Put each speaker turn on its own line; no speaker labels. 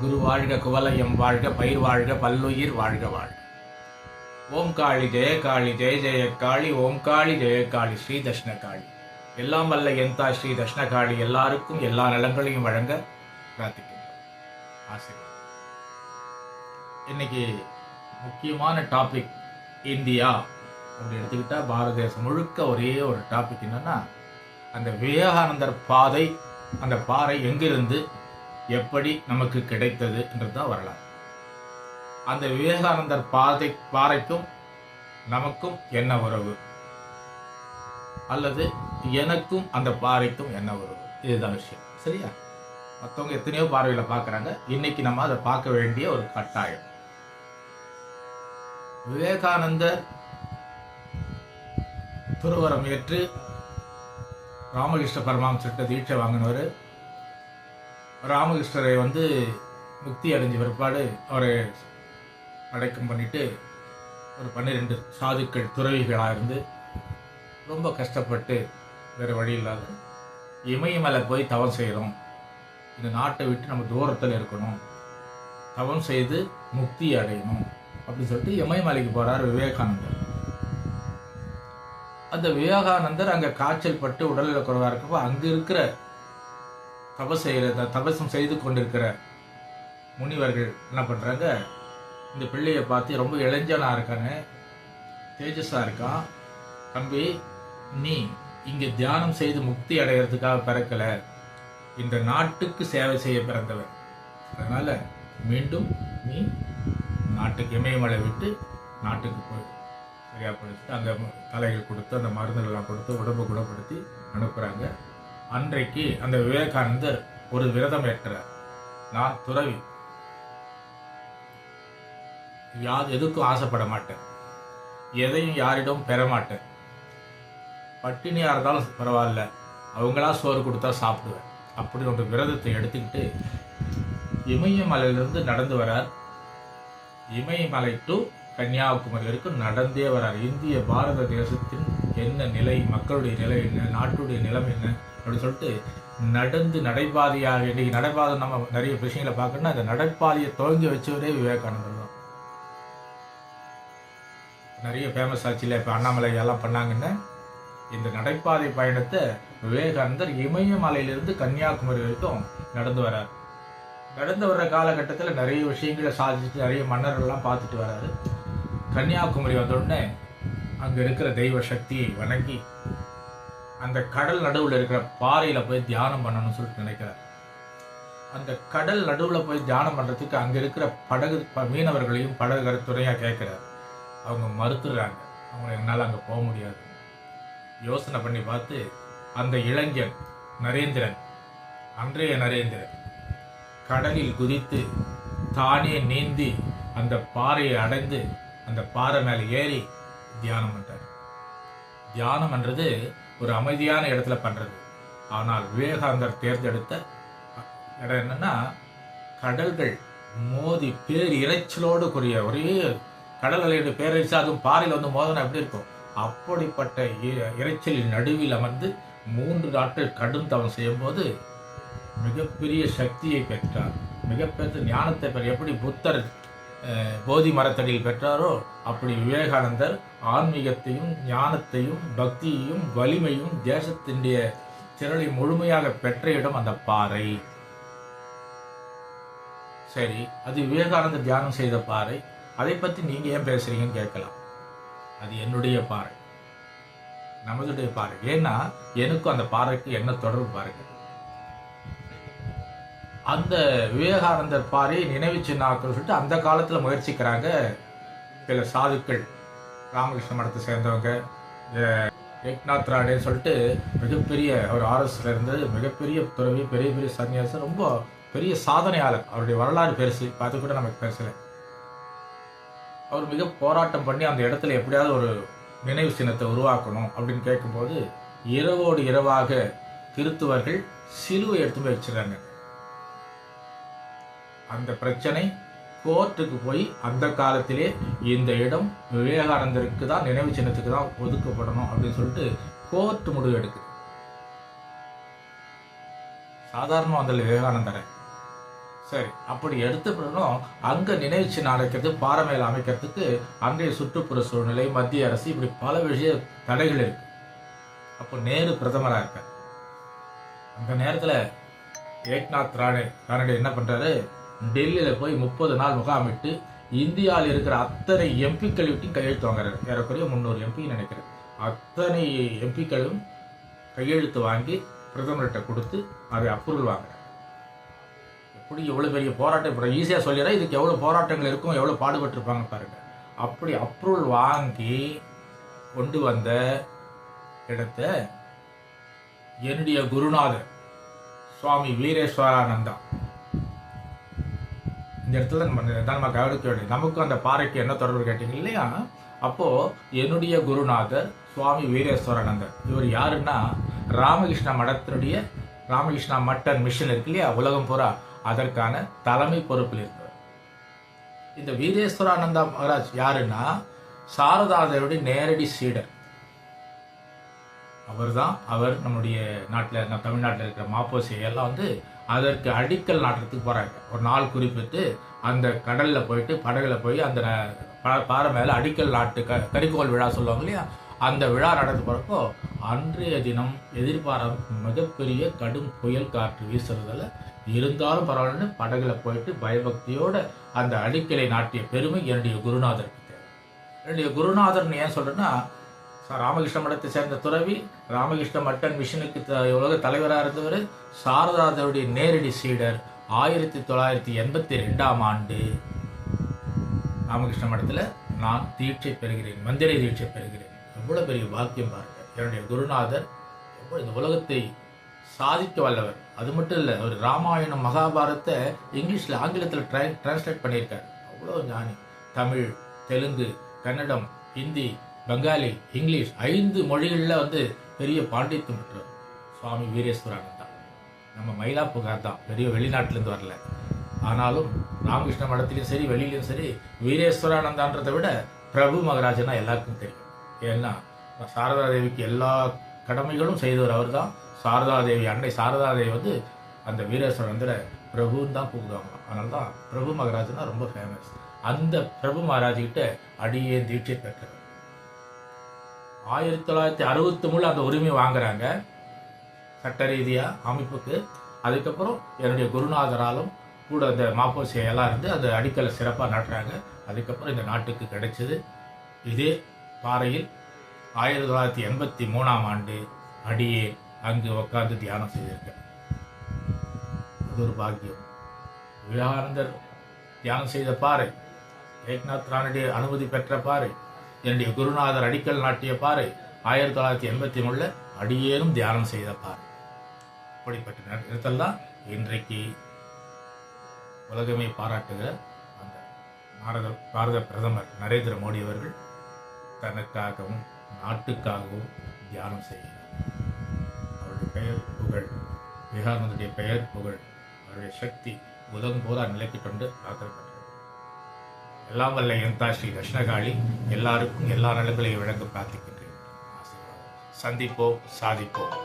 குரு வாழ்க குவலயம் வாழ்க பயிர் வாழ்க பல்லுயிர் வாழ்க வாழ்க. ஓம் காளி ஜெய காளி ஜெய ஜெய காளி ஓம் காளி ஜெய காளி ஸ்ரீ தஷ்ண காளி. எல்லாம் வல்ல எந்தா ஸ்ரீ தஷ்ண காளி எல்லாருக்கும் எல்லா நலங்களையும் வழங்க பிரார்த்திக்கின்றோம். ஆசை இன்னைக்கு முக்கியமான டாபிக் இந்தியா. அப்படி எடுத்துக்கிட்டால் பாரத தேசம் முழுக்க ஒரே ஒரு டாபிக் என்னன்னா அந்த விவேகானந்தர் பாதை அந்த பாறை எங்கிருந்து எப்படி நமக்கு கிடைத்தது என்றுதான் வரலாம் அந்த விவேகானந்தர் பாதை பாறைக்கும் நமக்கும் என்ன உறவு? அல்லது எனக்கும் அந்த பாறைக்கும் என்ன உறவு? இதுதான் விஷயம். சரியா? மற்றவங்க எத்தனையோ பார்வையில் பார்க்குறாங்க. இன்னைக்கு நம்ம அதை பார்க்க வேண்டிய ஒரு கட்டாயம். விவேகானந்தர் துருவரம் ஏற்று ராமகிருஷ்ண பரமாம் சிட்ட தீட்சை வாங்கினவர். ராமகிருஷ்ணரை வந்து முக்தி அடைஞ்ச பிற்பாடு அவரை அடக்கம் பண்ணிட்டு ஒரு பன்னிரெண்டு சாதுக்கள் துறவிகளாக இருந்து ரொம்ப கஷ்டப்பட்டு வேறு வழி இல்லாத இமயமலை போய் தவம் செய்கிறோம் இந்த நாட்டை விட்டு நம்ம தூரத்தில் இருக்கணும். தவம் செய்து முக்தி அடையணும் அப்படின்னு சொல்லிட்டு இமயமலைக்கு போகிறார் விவேகானந்தர். அந்த விவேகானந்தர் அங்கே காய்ச்சல் பட்டு உடலில் குறைவாக இருக்கப்போ அங்கே இருக்கிற தபஸ் செய்கிற தபசம் செய்து கொண்டிருக்கிற முனிவர்கள் என்ன பண்ணுறாங்க இந்த பிள்ளையை பார்த்து ரொம்ப இளைஞனாக இருக்காங்க தேஜஸாக இருக்கான். தம்பி நீ இங்கே தியானம் செய்து முக்தி அடைகிறதுக்காக பிறக்கலை. இந்த நாட்டுக்கு சேவை செய்ய பிறந்தவன். அதனால் மீண்டும் நீ நாட்டுக்கு இமயமலை விட்டு நாட்டுக்கு போய் சரியாக படிச்சுட்டு அந்த தலைகள் கொடுத்து அந்த மருந்துகள்லாம் கொடுத்து உடம்பு குணப்படுத்தி அனுப்புகிறாங்க அன்றைக்கு அந்த விவேகானந்தர் ஒரு விரதம் ஏற்றார். நான் துறவி. யாது எதுக்கும் ஆசைப்பட மாட்டேன். எதையும் யாரிடம் பெற மாட்டேன். பட்டினியாக இருந்தாலும் பரவாயில்ல. அவங்களா சோறு கொடுத்தா சாப்பிடுவேன். அப்படி ஒரு விரதத்தை எடுத்துக்கிட்டு இமயமலையிலிருந்து நடந்து வரார். இமயமலை டு கன்னியாகுமரி வரைக்கும் நடந்தே வரார். இந்திய பாரத தேசத்தின் என்ன நிலை மக்களுடைய நிலை என்ன நாட்டுடைய நிலம் என்ன அப்படின்னு சொல்லிட்டு நடந்து நடைபாதையாக இன்றைக்கி நடைபாதை நம்ம நிறைய விஷயங்களை பார்க்கணும்னா அந்த நடைபாதையை துவங்கி வச்சவரே விவேகானந்தர் தான். நிறைய ஃபேமஸ் ஆச்சுல இப்போ அண்ணாமலை எல்லாம் பண்ணாங்கன்னு இந்த நடைபாதை பயணத்தை விவேகானந்தர் இமயமலையிலிருந்து கன்னியாகுமரி வரைக்கும் நடந்து வரார். நடந்து வர்ற காலகட்டத்தில் நிறைய விஷயங்களை சாதிச்சுட்டு நிறைய மன்னர்கள்லாம் பார்த்துட்டு வராரு. கன்னியாகுமரி வந்தோடனே அங்கே இருக்கிற தெய்வ சக்தியை வணங்கி அந்த கடல் நடுவில் இருக்கிற பாறையில் போய் தியானம் பண்ணணும்னு சொல்லிட்டு நினைக்கிறார். அந்த கடல் நடுவில் போய் தியானம் பண்ணுறதுக்கு அங்கே இருக்கிற படகு ப- மீனவர்களையும் படகு துறையாக கேட்குறாரு. அவங்க மறுத்துடுறாங்க. அவங்க என்னால் அங்கே போக முடியாது. யோசனை பண்ணி பார்த்து அந்த இளைஞன் நரேந்திரன் அன்றைய நரேந்திரன் கடலில் குதித்து தானே நீந்தி அந்த பாறையை அடைந்து அந்த பாறை மேலே ஏறி தியானம் பண்றார். தியானம் என்றது ஒரு அமைதியான இடத்துல பண்ணுறது ஆனால் விவேகானந்தர் தேர்ந்தெடுத்த இடம் என்னென்னா கடல்கள் மோதி பேர் இறைச்சலோடு கூடிய ஒரே கடல் அலையோட பேரறிச்சா அதுவும் பாறையில் வந்து மோதனை எப்படி இருக்கும்? அப்படிப்பட்ட இ- இரைச்சலின் நடுவில் அமர்ந்து மூன்று நாட்கள் கடும் தவம் செய்யும்போது மிகப்பெரிய சக்தியை பெற்றார். மிகப்பெரிய ஞானத்தை பெற எப்படி புத்தர் போதி மரத்தடியில் பெற்றாரோ அப்படி விவேகானந்தர் ஆன்மீகத்தையும் ஞானத்தையும் பக்தியையும் வலிமையும் தேசத்தினுடைய திரளை முழுமையாக பெற்ற இடம் அந்த பாறை. சரி அது விவேகானந்தர் தியானம் செய்த பாறை. அதை பற்றி நீங்கள் ஏன் பேசுகிறீங்கன்னு கேட்கலாம். அது என்னுடைய பாறை. நமதுடைய பாறை. ஏன்னா எனக்கும் அந்த பாறைக்கு என்ன தொடர்பு பாருங்கள் அந்த விவேகானந்தர் பாறையை நினைவு சின்னாக்கள் சொல்லிட்டு அந்த காலத்தில் முயற்சிக்கிறாங்க. சில சாதுக்கள். ராமகிருஷ்ண மடத்தை சேர்ந்தவங்க ஏக்நாத் ராடேன்னு சொல்லிட்டு மிகப்பெரிய அவர் ஆர்எஸ்ல இருந்து மிகப்பெரிய துறவி பெரிய பெரிய சன்னியாசம் ரொம்ப பெரிய சாதனையாளர். அவருடைய வரலாறு பெருசு. அது கூட நமக்கு பேசல. அவர் மிக போராட்டம் பண்ணி அந்த இடத்துல எப்படியாவது ஒரு நினைவு சின்னத்தை உருவாக்கணும் அப்படின்னு கேட்கும்போது இரவோடு இரவாக கிறித்துவர்கள் சிலுவை எடுத்து போய் வச்சிடறாங்க. அந்த பிரச்சனை கோர்ட்டுக்கு போய் அந்த காலத்திலே இந்த இடம் விவேகானந்தருக்கு தான் நினைவு சின்னத்துக்கு தான் ஒதுக்கப்படணும் அப்படின்னு சொல்லிட்டு கோர்ட் முடிவு எடுக்குது. சாதாரணமாக வந்தல விவேகானந்தரை. சரி அப்படி எடுத்த பிறகும் நினைவு சின்னம் அமைக்கிறது பாறை அமைக்கிறதுக்கு அன்றைய சுற்றுப்புற சூழ்நிலை மத்திய அரசு இப்படி பல விஷய தடைகள் இருக்கு. அப்போ நேரு பிரதமரா இருக்க அந்த நேரத்தில் ஏக்நாத் ராணே ராணே என்ன பண்றாரு? டெல்லியில் போய் முப்பது நாள் முகாமிட்டு இந்தியாவில் இருக்கிற அத்தனை எம்பிக்கள் விட்டும் கையெழுத்து வாங்குறாரு. ஏறக்குறைய முந்நூறு எம்பி நினைக்கிறேன். அத்தனை எம்பிக்களும் கையெழுத்து வாங்கி பிரதமர்கிட்ட கொடுத்து அதை அப்ரூவல் வாங்குறாரு. எப்படி எவ்வளோ பெரிய போராட்டம்? இப்போ ஈஸியாக சொல்லிடுறேன். இதுக்கு எவ்வளோ போராட்டங்கள் இருக்கும்? எவ்வளோ பாடுபட்டிருப்பாங்க பாருங்க. அப்படி அப்ரூவல் வாங்கி கொண்டு வந்த இடத்த என்னுடைய குருநாதர் சுவாமி வீரேஸ்வரானந்தா இந்த இடத்துல நம்ம தான் நம்ம கவனிக்க வேண்டியது. நமக்கும் அந்த பாறைக்கு என்ன தொடர்பு கேட்டீங்க? இல்லையா? அப்போது என்னுடைய குருநாதர் சுவாமி வீரேஸ்வரானந்தர். இவர் யாருன்னா ராமகிருஷ்ண மடத்தினுடைய ராமகிருஷ்ணா மட்டன் மிஷன் இருக்கு இல்லையா? உலகம் பூரா அதற்கான தலைமை பொறுப்பில் இருந்தவர். இந்த வீரேஸ்வரானந்தா மகராஜ் யாருன்னா சாரதாதேவருடைய நேரடி சீடர். அவர்தான் அவர் நம்முடைய நாட்டில் நம்ம தமிழ்நாட்டில் இருக்கிற மாப்போசி எல்லாம் வந்து அதற்கு அடிக்கல் நாட்டுறதுக்கு போகிறாங்க ஒரு நாள் குறிப்பிட்டு அந்த கடலில் போயிட்டு படகுல போய் அந்த பாறை மேலே அடிக்கல் நாட்டு க கறிக்கோள் விழா சொல்லுவாங்க இல்லையா? அந்த விழா நடந்து போகிறப்போ அன்றைய தினம் எதிர்பாராத மிகப்பெரிய கடும் புயல் காற்று வீசுறதில் இருந்தாலும் பரவாயில்லன்னு படகுல போயிட்டு பயபக்தியோடு அந்த அடிக்கலை நாட்டிய பெருமை என்னுடைய குருநாதருக்கு என்னுடைய குருநாதர்னு ஏன் சொல்கிறேன்னா ராமகிருஷ்ண மடத்தை சேர்ந்த துறவி ராமகிருஷ்ண மட்டன் மிஷனுக்கு த- உலக தலைவராக இருந்தவர் சாரதாதேவருடைய நேரடி சீடர் ஆயிரத்தி தொள்ளாயிரத்தி எண்பத்தி ரெண்டாம் ஆண்டு. ராமகிருஷ்ண மடத்தில் நான் தீட்சை பெறுகிறேன் மந்திர தீட்சை பெறுகிறேன். எவ்வளோ பெரிய பாக்கியம் பாருங்கள் என்னுடைய குருநாதர் எவ்வளோ இந்த உலகத்தை சாதிக்க வல்லவர். அது மட்டும் இல்லை அவர் ராமாயணம் மகாபாரத்தை இங்கிலீஷில் ஆங்கிலத்தில் ட்ரை டிரான்ஸ்லேட் பண்ணியிருக்காரு. அவ்வளோ ஞானி. தமிழ் தெலுங்கு கன்னடம் ஹிந்தி பெங்காலி இங்கிலீஷ் ஐந்து மொழிகளில் வந்து பெரிய பாண்டித்யம் பெற்றவர். சுவாமி வீரேஸ்வரானந்தா. நம்ம மயிலாப்புகார் தான். பெரிய வெளிநாட்டிலேருந்து வரல. ஆனாலும் ராமகிருஷ்ண மடத்திலையும் சரி வெளியிலையும் சரி வீரேஸ்வரானந்தான்றதை விட பிரபு மகராஜனா எல்லாருக்கும் தெரியும். ஏன்னா சாரதா தேவிக்கு எல்லா கடமைகளும் செய்தவர் அவர் தான் சாரதா தேவி அன்னை சாரதா தேவி வந்து அந்த வீரேஸ்வரந்தில் பிரபுன்னு தான் கூப்பிடுவாங்க. அதனால தான் பிரபு மகராஜனா ரொம்ப ஃபேமஸ் அந்த பிரபு மகாராஜ்கிட்ட அடியே தீட்சை பெற்றவர். ஆயிரத்தி தொள்ளாயிரத்தி அறுபத்தி மூணு அந்த உரிமை வாங்குறாங்க சட்ட ரீதியாக அமைப்புக்கு. அதுக்கப்புறம் என்னுடைய குருநாதராலும் கூட அந்த மாப்போசியெல்லாம் இருந்து அந்த அடிக்கலை சிறப்பாக நாட்டுறாங்க. அதுக்கப்புறம் இந்த நாட்டுக்கு கிடைச்சது இதே பாறையில் ஆயிரத்தி தொள்ளாயிரத்தி எண்பத்தி மூணாம் ஆண்டு அடியே அங்கு உட்காந்து தியானம் செய்திருக்கேன். அது ஒரு பாக்கியம். விவேகானந்தர் தியானம் செய்த பாறை ஏக்நாத் ராணுடைய அனுமதி பெற்ற பாறை என்னுடைய குருநாதர் அடிக்கல் நாட்டிய பாறை ஆயிரத்தி தொள்ளாயிரத்தி எண்பத்தி மூணில் அடியேறும் தியானம் செய்த பாறை. அப்படிப்பட்ட இடத்தெல்லாம் இன்றைக்கு உலகமே பாராட்டுகிற அந்த பாரத பாரத பிரதமர் நரேந்திர மோடி அவர்கள் தனக்காகவும் நாட்டுக்காகவும் தியானம் செய்கிறார். அவருடைய பெயர் புகழ். விவேகானந்தருடைய பெயர் புகழ். அவருடைய சக்தி உலகம் போதா நிலைக்கு கொண்டு எல்லாம் வல்ல எந்தா ஸ்ரீ தட்சிணகாளி. எல்லாருக்கும் எல்லா நலங்களையும் விளங்க பிரார்த்திக்கின்றேன். சந்திப்போம் சாதிப்போம்.